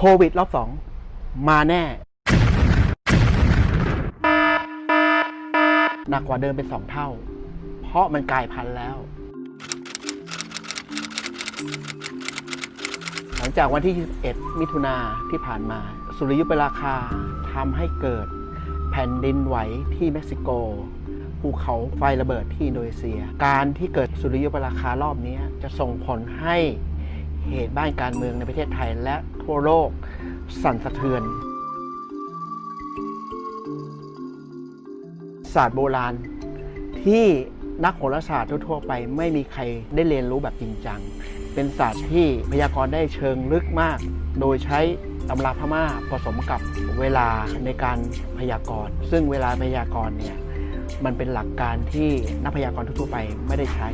โควิดรอบสองมาแน่ หนักกว่าเดิมเป็นสองเท่า เพราะมันกลายพันธุ์แล้ว หลังจากวันที่ 21 มิถุนาที่ผ่านมา สุริยุปราคาทำให้เกิดแผ่นดินไหวที่เม็กซิโกภูเขาไฟระเบิดที่อินโดนีเซีย การที่เกิดสุริยุปราคารอบนี้จะส่งผลให้ เหตุบ้านการเมืองในประเทศไทยและทั่วโลกสั่นสะเทือน ศาสตร์โบราณ ที่นักโหราศาสตร์ทั่วๆไปไม่มีใครได้เรียนรู้แบบจริงจัง เป็นศาสตร์ที่พยากรณ์ได้เชิงลึกมาก โดยใช้ตำราพม่าผสมกับเวลาในการพยากรณ์ ซึ่งเวลาพยากรณ์เนี่ยมันเป็นหลักการที่นักพยากรณ์ทั่วไปไม่ได้ใช้